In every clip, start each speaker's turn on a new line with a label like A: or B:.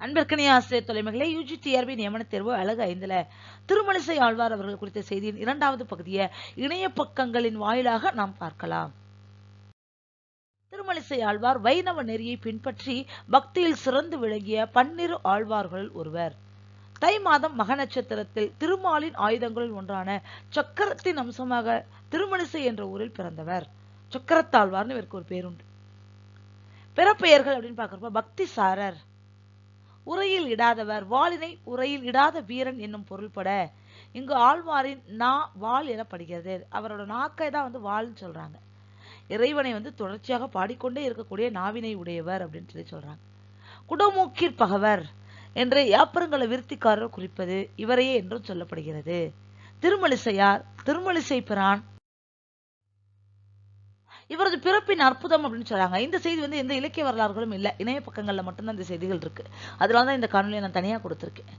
A: அன்பிற்கனிய ஆசிரியர் தொலைமைகளே UG TRP நியமன தேர்வு அழகு ஐந்துல திருமலிசை ஆழ்வார் அவர்கள் குறித்த செய்தியின் இரண்டாவது பகுதியை இணைய பக்கங்களின் வாயிலாக நாம் பார்க்கலாம். திருமலிசை ஆழ்வார் வைணவ நெறியை பின்பற்றி பக்தியில் சிறந்து விளங்கிய பன்னிரு ஆழ்வார்களில் ஒருவர். தை மாதம் மக நட்சத்திரத்தில் திருமாலின் ஆயுதங்களில் ஒன்றான சக்கரத்தின் அம்சமாக திருமலிசை என்ற ஊரில் பிறந்தவர். சக்கரத்தாழ்வார்னு இவருக்கு ஒரு பேருண்டு. பிறப்பெயர்கள் அப்படின்னு பார்க்குறப்ப பக்தி சாரர் உரையில் இடாதவர். வாளினை உரையில் இடாத வீரன் என்னும் பொருள்பட. இங்கு ஆழ்வாரின் நா வாள் எனப்படுகிறது. அவரோட நாக்கை தான் வந்து வாள்னு சொல்றாங்க. இறைவனை வந்து தொடர்ச்சியாக பாடிக்கொண்டே இருக்கக்கூடிய நாவினை உடையவர் அப்படின்னு சொல்லி சொல்றாங்க. குடமூக்கிற் பகவர் என்று யாப்பரங்கள விருத்திக்காரர் குறிப்பது இவரையே என்றும் சொல்லப்படுகிறது. திருமலிசையார் திருமலிசை பிரான் இவரது பிறப்பின் அற்புதம் அப்படின்னு சொல்றாங்க. இந்த செய்தி வந்து எந்த இலக்கிய வரலாறுகளும் இல்லை. இணைய பக்கங்களில் மட்டும்தான் இந்த செய்திகள் இருக்கு. அதனால தான் இந்த காணொலியை நான் தனியாக கொடுத்துருக்கேன்.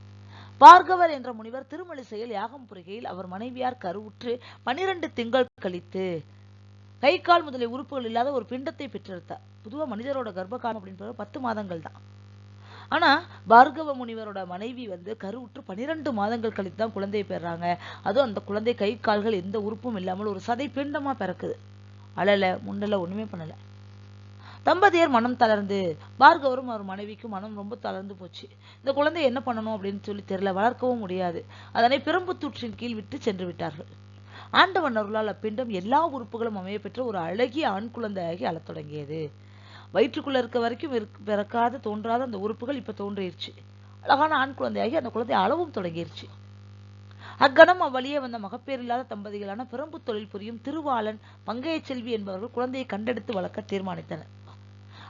A: பார்கவர் என்ற முனிவர் திருமலிசையில் யாகம் புரிகையில் அவர் மனைவியார் கருவுற்று பனிரெண்டு திங்கள் கழித்து கை கால் முதலிய உறுப்புகள் இல்லாத ஒரு பிண்டத்தை பெற்றெடுத்தார். பொதுவா மனிதரோட கர்ப்பகாலம் அப்படின்னு பத்து மாதங்கள் தான். ஆனா பார்கவ முனிவரோட மனைவி வந்து கருவுற்று பனிரெண்டு மாதங்கள் கழித்து தான் குழந்தையை பெறாங்க. அதுவும் அந்த குழந்தை கை கால்கள் எந்த உறுப்பும் இல்லாமல் ஒரு சதை பிண்டமா பிறக்குது. அழல முண்டல ஒண்ணுமே பண்ணல. தம்பதியர் மனம் தளர்ந்து பார்கவரும் அவர் மனைவிக்கும் மனம் ரொம்ப தளர்ந்து போச்சு. இந்த குழந்தை என்ன பண்ணணும் அப்படின்னு சொல்லி தெரியல வளர்க்கவும் முடியாது. அதனை பெரும்புத்தூற்றின் கீழ் விட்டு சென்று விட்டார்கள். ஆண்டவன் அருளால் அப்பிண்டம் எல்லா உறுப்புகளும் அமைய பெற்ற ஒரு அழகிய ஆண் குழந்தையாகி அழத் தொடங்கியது. வயிற்றுக்குள்ள இருக்க வரைக்கும் பிறக்காத தோன்றாத அந்த உறுப்புகள் இப்ப தோன்றிருச்சு. அழகான ஆண் குழந்தையாகி அந்த குழந்தை அளவும் தொடங்கிருச்சு. அக்கணம் அவ்வழியே வந்த மகப்பேர் இல்லாத தம்பதிகளான பிரம்பு தொழில் புரியும் திருவாளன் பங்கைய செல்வி என்பவர்கள் குழந்தையை கண்டெடுத்து வளர்க்க தீர்மானித்தனர்.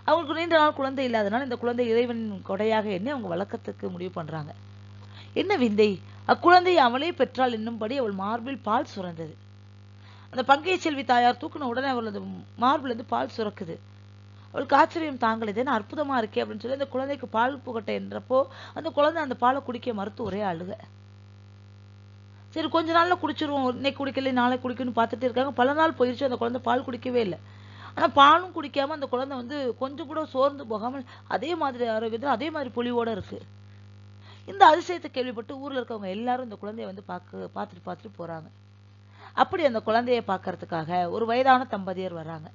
A: அவங்களுக்கு நீண்ட நாள் குழந்தை இல்லாதனால் இந்த குழந்தை இறைவனின் கொடையாக எண்ணி அவங்க வழக்கத்துக்கு முடிவு பண்றாங்க. என்ன விந்தை? அக்குழந்தையை அவளே பெற்றால் என்னும்படி அவள் மார்பில் பால் சுரந்தது. அந்த பங்கைய செல்வி தாயார் தூக்கின உடனே அவளது மார்பில் இருந்து பால் சுரக்குது. அவளுக்கு ஆச்சரியம் தாங்கள் இது அற்புதமா இருக்கே அப்படின்னு சொல்லி அந்த குழந்தைக்கு பால் புகட்ட என்றப்போ அந்த குழந்தை அந்த பாலை குடிக்க மறுத்து ஒரே அழுக. சரி கொஞ்ச நாளில் குடிச்சிருவோம். இன்னைக்கு குடிக்கல நாளை குடிக்கணும்னு பார்த்துட்டு இருக்காங்க. பல நாள் போயிடுச்சு அந்த குழந்தை பால் குடிக்கவே இல்லை. ஆனால் பாலும் குடிக்காமல் அந்த குழந்தை வந்து கொஞ்சம் கூட சோர்ந்து போகாமல் அதே மாதிரி ஆரோக்கியத்தில் அதே மாதிரி பொலிவோட இருக்குது இந்த அதிசயத்தை கேள்விப்பட்டு ஊரில் இருக்கவங்க எல்லாரும் இந்த குழந்தைய வந்து பார்க்க பார்த்துட்டு பார்த்துட்டு போகிறாங்க அப்படி அந்த குழந்தைய பார்க்கறதுக்காக ஒரு வயதான தம்பதியர் வராங்க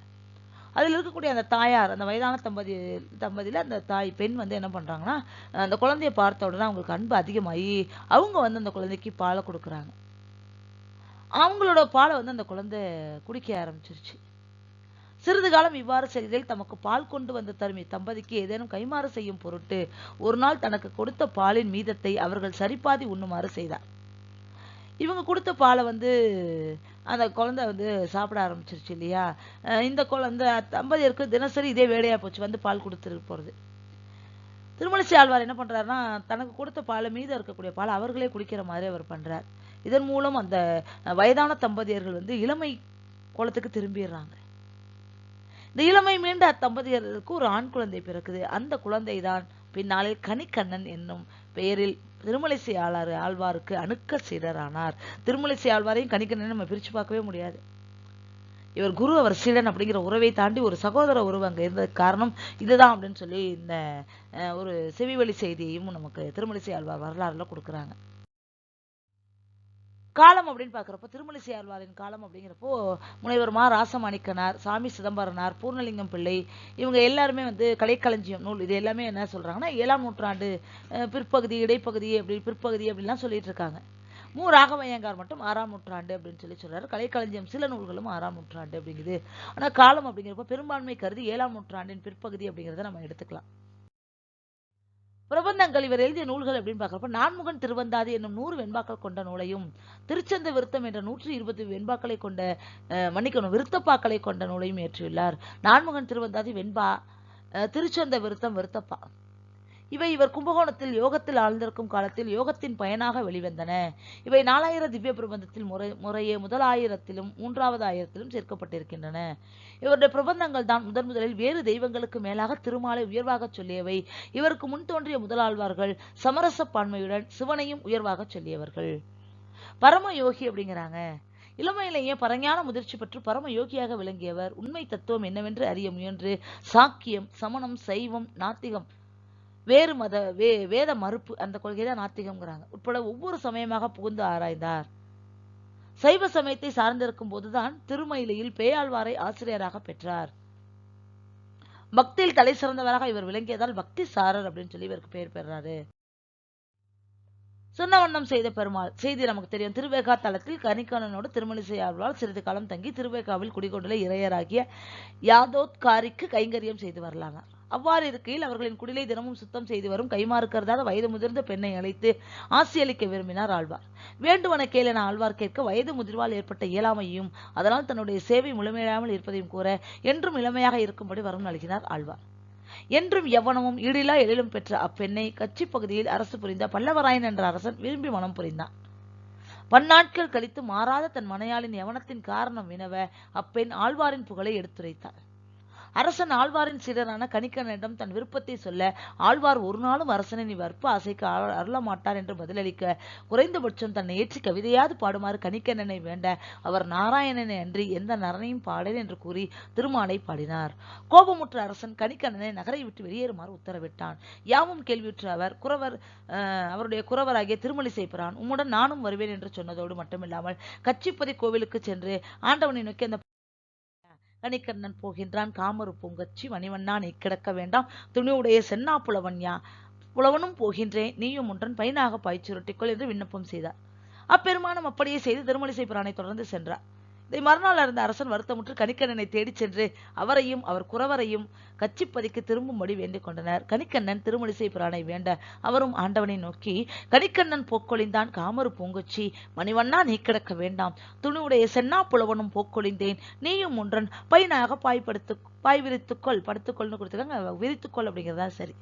A: அதில் இருக்கக்கூடிய அந்த தாயார் அந்த வயதான தம்பதி தம்பதியில் அந்த தாய் பெண் வந்து என்ன பண்ணுறாங்கன்னா அந்த குழந்தைய பார்த்த உடனே அவங்களுக்கு அன்பு அதிகமாகி அவங்க வந்து அந்த குழந்தைக்கு பாலை கொடுக்குறாங்க. அவங்களோட பாலை வந்து அந்த குழந்தை குடிக்க ஆரம்பிச்சிருச்சு. சிறிது காலம் இவ்வாறு செய்ததில் தமக்கு பால் கொண்டு வந்த தருமி தம்பதிக்கு ஏதேனும் கைமாறு செய்யும் பொருட்டு ஒரு நாள் தனக்கு கொடுத்த பாலின் மீதத்தை அவர்கள் சரிபாதி உண்ணுமாறு செய்தார். இவங்க கொடுத்த பாலை வந்து அந்த குழந்தை வந்து சாப்பிட ஆரம்பிச்சிருச்சு இல்லையா? இந்த குழந்தை தம்பதியருக்கு தினசரி இதே வேலையா போச்சு வந்து பால் கொடுத்துட்டு போறது. திருமணிசி ஆழ்வார் என்ன பண்றாருன்னா தனக்கு கொடுத்த பாலை மீது இருக்கக்கூடிய பால் அவர்களே குடிக்கிற மாதிரி அவர் பண்ணுறார் இதன் மூலம் அந்த வயதான தம்பதியர்கள் வந்து இளமை குளத்துக்கு திரும்பிடுறாங்க. இந்த இளமை மீண்ட அத்தம்பதியர்களுக்கு ஒரு ஆண் குழந்தை பிறக்குது. அந்த குழந்தை தான் பின்னாளில் கனிக்கண்ணன் என்னும் பெயரில் திருமலிசை ஆளாறு ஆழ்வாருக்கு அணுக்க சீடரானார். திருமலிசை ஆழ்வாரையும் கணிக்கண்ணன் நம்ம பிரிச்சு பார்க்கவே முடியாது. இவர் குரு அவர் சீடன் அப்படிங்கிற உறவை தாண்டி ஒரு சகோதர உறவு அங்க இருந்ததுக்கு காரணம் இதுதான் அப்படின்னு சொல்லி இந்த ஒரு செவிவழி செய்தியையும் நமக்கு திருமலிசை ஆழ்வார் வரலாறுல கொடுக்குறாங்க. காலம் அப்படின்னு பார்க்குறப்போ திருமலிசை ஆழ்வாரின் காலம் அப்படிங்கிறப்போ முனைவர் மா ராசமாணிக்கனார் சாமி சிதம்பரனார் பூர்ணலிங்கம் பிள்ளை இவங்க எல்லாருமே வந்து கலைக்களஞ்சியம் நூல் இது எல்லாமே என்ன சொல்கிறாங்கன்னா ஏழாம் நூற்றாண்டு பிற்பகுதி இடைப்பகுதி அப்படி பிற்பகுதி அப்படின்லாம் சொல்லிட்டு இருக்காங்க. மு. ராகவையங்கார் மட்டும் ஆறாம் நூற்றாண்டு அப்படின்னு சொல்லி சொல்கிறார் கலைக்களஞ்சியம் சில நூல்களும் ஆறாம் நூற்றாண்டு அப்படிங்குது. ஆனால் காலம் அப்படிங்கிறப்ப பெரும்பான்மை கருதி ஏழாம் நூற்றாண்டின் பிற்பகுதி அப்படிங்கிறத நம்ம எடுத்துக்கலாம். பிரபந்தங்கள் இவர் எழுதிய நூல்கள் அப்படின்னு பார்க்குறப்ப நான்முகன் திருவந்தாதி என்னும் நூறு வெண்பாக்கள் கொண்ட நூலையும் திருச்சந்த விருத்தம் என்ற நூற்றி இருபது வெண்பாக்களை கொண்ட மன்னிக்கணும் விருத்தப்பாக்களை கொண்ட நூலையும் ஏற்றியுள்ளார். நான்முகன் திருவந்தாதி வெண்பா திருச்சந்த விருத்தம் விருத்தப்பா. இவை இவர் கும்பகோணத்தில் யோகத்தில் ஆழ்ந்திருக்கும் காலத்தில் யோகத்தின் பயனாக வெளிவந்தன. இவை நாலாயிர திவ்ய பிரபந்தத்தில் முறை முறையே முதலாயிரத்திலும் மூன்றாவது ஆயிரத்திலும் சேர்க்கப்பட்டிருக்கின்றன. இவருடைய பிரபந்தங்கள் தான் முதன் முதலில் வேறு தெய்வங்களுக்கு மேலாக திருமாலை உயர்வாக சொல்லியவை. இவருக்கு முன் தோன்றிய முதலாழ்வார்கள் சமரச பான்மையுடன் சிவனையும் உயர்வாக சொல்லியவர்கள். பரம யோகி அப்படிங்கிறாங்க. இளமையிலேயே பரஞான முதிர்ச்சி பெற்று பரம யோகியாக விளங்கியவர். உண்மை தத்துவம் என்னவென்று அறிய முயன்று. சாக்கியம் சமணம் சைவம் நாத்திகம் வேறு மத வே வேத மறுப்பு அந்த கொள்கை தான் நாத்திகம்ங்கிறாங்க. உட்பட ஒவ்வொரு சமயமாக புகுந்து ஆராய்ந்தார். சைவ சமயத்தை சார்ந்திருக்கும் போதுதான் திருமயிலையில் பேயாழ்வாரை ஆசிரியராக பெற்றார். பக்தியில் தலை சிறந்தவராக இவர் விளங்கியதால் பக்தி சாரர் அப்படின்னு சொல்லி இவருக்கு பெயர் பெறாரு. சொன்ன வண்ணம் செய்த பெருமாள் செய்தி நமக்கு தெரியும். திருவேகா தலத்தில் கனிக்கணனோடு திருமணிசை ஆழ்வார் சிறிது காலம் தங்கி திருவேகாவில் குடிகொண்டுள்ள இறையராகிய யாதோத்காரிக்கு கைங்கரியம் செய்து வரலாங்க அவ்வாறு இருக்கையில் அவர்களின் குடிலை தினமும் சுத்தம் செய்து வரும் கைமாறு கருதாத வயது முதிர்ந்த பெண்ணை அழைத்து ஆசியளிக்க விரும்பினார் ஆழ்வார். வேண்டுவன கேள் என ஆழ்வார் கேட்க வயது முதிர்வால் ஏற்பட்ட இயலாமையும் அதனால் தன்னுடைய சேவை முழுமையாமல் இருப்பதையும் கூற என்றும் இளமையாக இருக்கும்படி வரும் நல்கினார் ஆழ்வார். என்றும் எவனமும் ஈடிலா எழிலும் பெற்ற அப்பெண்ணை கட்சி பகுதியில் அரசு புரிந்த பல்லவராயன் என்ற அரசன் விரும்பி மனம் புரிந்தான். பன்னாட்கள் கழித்து மாறாத தன் மனையாளின் எவனத்தின் காரணம் வினவ அப்பெண் ஆழ்வாரின் புகழை எடுத்துரைத்தார். அரசன் ஆழ்வாரின் சீடரான கணிக்கனிடம் தன் விருப்பத்தை சொல்ல ஆழ்வார் ஒரு நாளும் அரசனை நீ வற்ப ஆசைக்கு அருள- மாட்டார் என்று பதிலளிக்க குறைந்தபட்சம் தன்னை ஏற்றி கவிதையாது பாடுமாறு கணிக்கண்ணனை வேண்ட அவர் நாராயணனை அன்றி எந்த நரனையும் பாடேன் என்று கூறி திருமாலை பாடினார். கோபமுற்ற அரசன் கணிக்கண்ணனை நகரை விட்டு வெளியேறுமாறு உத்தரவிட்டான். யாவும் கேள்வியுற்ற அவர் குறவர் அவருடைய குறவராகிய திருமலி பிரான் உம்முடன் நானும் வருவேன் என்று சொன்னதோடு மட்டுமில்லாமல் கச்சிப்பதி கோவிலுக்கு சென்று ஆண்டவனை நோக்கி அந்த கணிக்கண்ணன் போகின்றான். காமரு பூங்கச்சி மணிவண்ணா நீ கிடக்க வேண்டாம். துணிவுடைய சென்னா புலவன்யா புலவனும் போகின்றேன் நீயும் ஒன்றன் பையனாக பாய்ச்சுருட்டிக்கொள் என்று விண்ணப்பம் செய்தார். அப்பெருமானம் அப்படியே செய்து திருமலிசை பிரானை தொடர்ந்து சென்றார். இதை மறுநாள் அறிந்த அரசன் வருத்தமுற்று கணிக்கண்ணனை தேடிச் சென்று அவரையும் அவர் குறவரையும் கச்சிப்பதிக்கு திரும்பும்படி வேண்டிக் கொண்டனர். கணிக்கண்ணன் திருமணிசை பிரானை வேண்ட அவரும் ஆண்டவனை நோக்கி கணிக்கண்ணன் போக்கொழிந்தான் காமரு பூங்கொச்சி. மணிவண்ணா நீ கிடக்க வேண்டாம். துணிவுடைய சென்னா புலவனும் போக்கொழிந்தேன். நீயும் ஒன்றன் பையனாக பாய் படுத்து பாய் விரித்துக்கொள் படுத்துக்கொள்னு கொடுத்துருக்காங்க விரித்துக்கொள் அப்படிங்கிறதா சரி.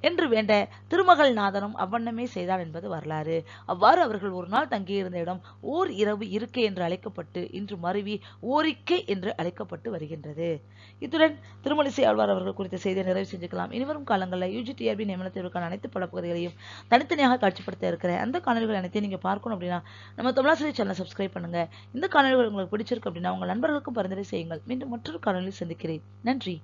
A: என்று வேண்ட திருமகள் நாதனும் அவ்வண்ணமே செய்தான் என்பது வரலாறு. அவ்வாறு அவர்கள் ஒரு நாள் தங்கியிருந்த இடம் ஓர் இரவு இருக்கை என்று அழைக்கப்பட்டு இன்று மருவி ஓரிக்கை என்று அழைக்கப்பட்டு வருகின்றது. இத்துடன் திருமலிசை ஆழ்வார் அவர்கள் குறித்த செய்தியை நிறைவு செஞ்சுக்கலாம். இனிவரும் காலங்களில் யூஜிடிஆர்பி நியமன தேர்வுக்கான அனைத்து படப்பகுதிகளையும் தனித்தனியாக காட்சிப்படுத்த இருக்கிற அந்த காணொலிகள் அனைத்தையும் நீங்க பார்க்கணும் அப்படின்னா நம்ம தமிழாசிரியர் சேனலை சப்ஸ்கிரைப் பண்ணுங்க. இந்த காணொலிகள் உங்களுக்கு பிடிச்சிருக்கு அப்படின்னா உங்கள் நண்பர்களுக்கும் பரிந்துரை செய்யுங்கள். மீண்டும் மற்றொரு காணொலியில் சந்திக்கிறேன். நன்றி.